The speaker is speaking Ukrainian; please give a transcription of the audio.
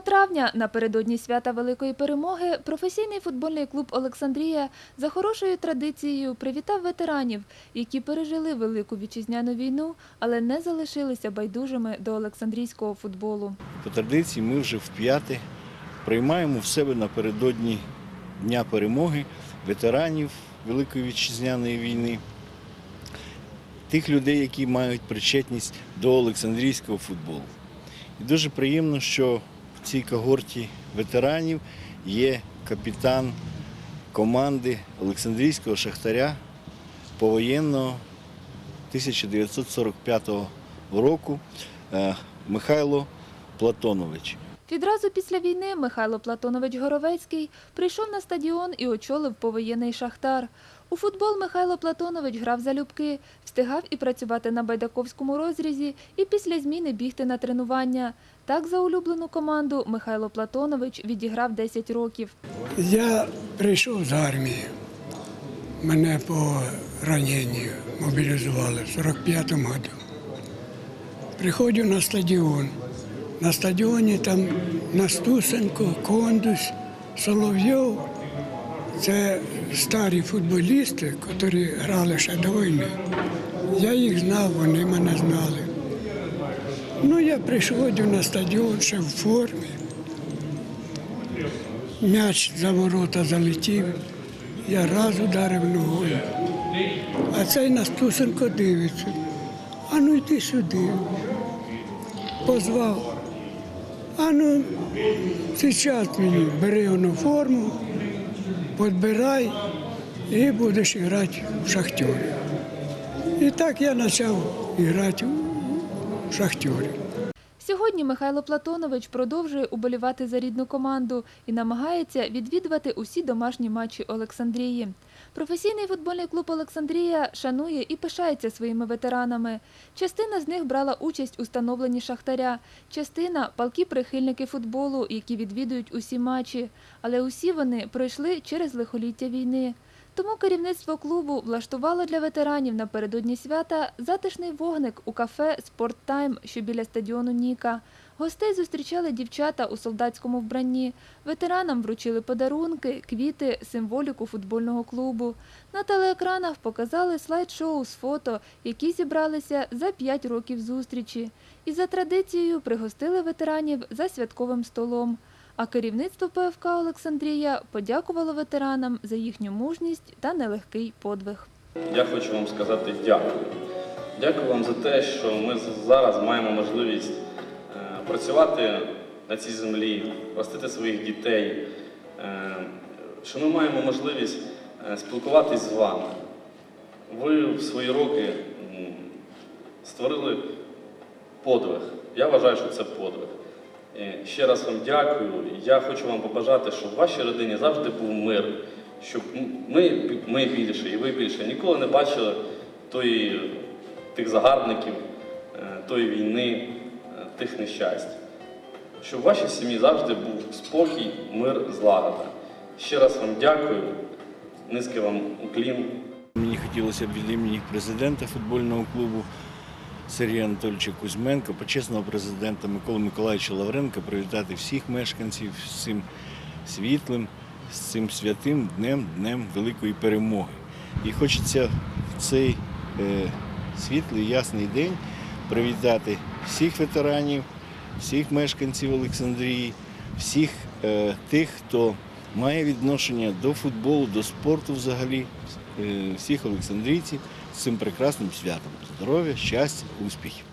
травня напередодні свята Великої Перемоги професійний футбольний клуб Олександрія за хорошою традицією привітав ветеранів, які пережили Велику вітчизняну війну, але не залишилися байдужими до олександрійського футболу. По традиції ми вже вп'яте приймаємо в себе напередодні Дня перемоги ветеранів Великої вітчизняної війни, тих людей, які мають причетність до Олександрійського футболу. І дуже приємно, що в цій когорті ветеранів є капітан команди Олександрійського шахтаря повоєнного 1945 року е, Михайло Платонович. Відразу після війни Михайло Платонович Горовецький прийшов на стадіон і очолив повоєнний шахтар. У футбол Михайло Платонович грав залюбки, встигав і працювати на байдаковському розрізі, і після зміни бігти на тренування. Так за улюблену команду Михайло Платонович відіграв 10 років. Я прийшов з армії. Мене по раненню мобілізували в 45-му году. Приходжу на стадіон. На стадіоні там Настусенко, Кондус, Соловйов. Це старі футболісти, які грали ще до війни. Я їх знав, вони мене знали. Ну, я приходжу на стадіон ще в формі. М'яч за ворота залетів, я раз ударив ногою. А цей Настусенко дивиться. А ну йди сюди. Позвав. А ну, зараз мені бери воно форму, підбирай і будеш грати в шахтері. І так я почав грати в шахтері. Сьогодні Михайло Платонович продовжує уболівати за рідну команду і намагається відвідувати усі домашні матчі Олександрії. Професійний футбольний клуб Олександрія шанує і пишається своїми ветеранами. Частина з них брала участь у становленні шахтаря, частина палкі прихильники футболу, які відвідують усі матчі. Але усі вони пройшли через лихоліття війни. Тому керівництво клубу влаштувало для ветеранів напередодні свята затишний вогник у кафе «Спорттайм», що біля стадіону Ніка. Гостей зустрічали дівчата у солдатському вбранні. Ветеранам вручили подарунки, квіти, символіку футбольного клубу. На телеекранах показали слайд-шоу з фото, які зібралися за п'ять років зустрічі. І за традицією пригостили ветеранів за святковим столом. А керівництво ПФК Олександрія подякувало ветеранам за їхню мужність та нелегкий подвиг. Я хочу вам сказати дякую. Дякую вам за те, що ми зараз маємо можливість е, працювати на цій землі, ростити своїх дітей, е, що ми маємо можливість е, спілкуватись з вами. Ви в свої роки створили подвиг. Я вважаю, що це подвиг. Е, Ще раз вам дякую. Я хочу вам побажати, щоб в вашій родині завжди був мир, щоб ми, ми більше і ви більше ніколи не бачили тої, тих загарбників, е, тої війни, е, тих нещасть. Щоб в вашій сім'ї завжди був спокій, мир, злагода. Ще раз вам дякую, низький вам уклін. Мені хотілося б від імені президента футбольного клубу Сергія Анатольовича Кузьменка, почесного президента Миколи Миколаївича Лавренка привітати всіх мешканців з цим світлим, з цим святим днем, днем великої перемоги. І хочеться в цей е, світлий, ясний день привітати всіх ветеранів, всіх мешканців Олександрії, всіх е, тих, хто має відношення до футболу, до спорту взагалі, е, всіх олександрійців цим прекрасним святом. Здоров'я, щастя, успіхів.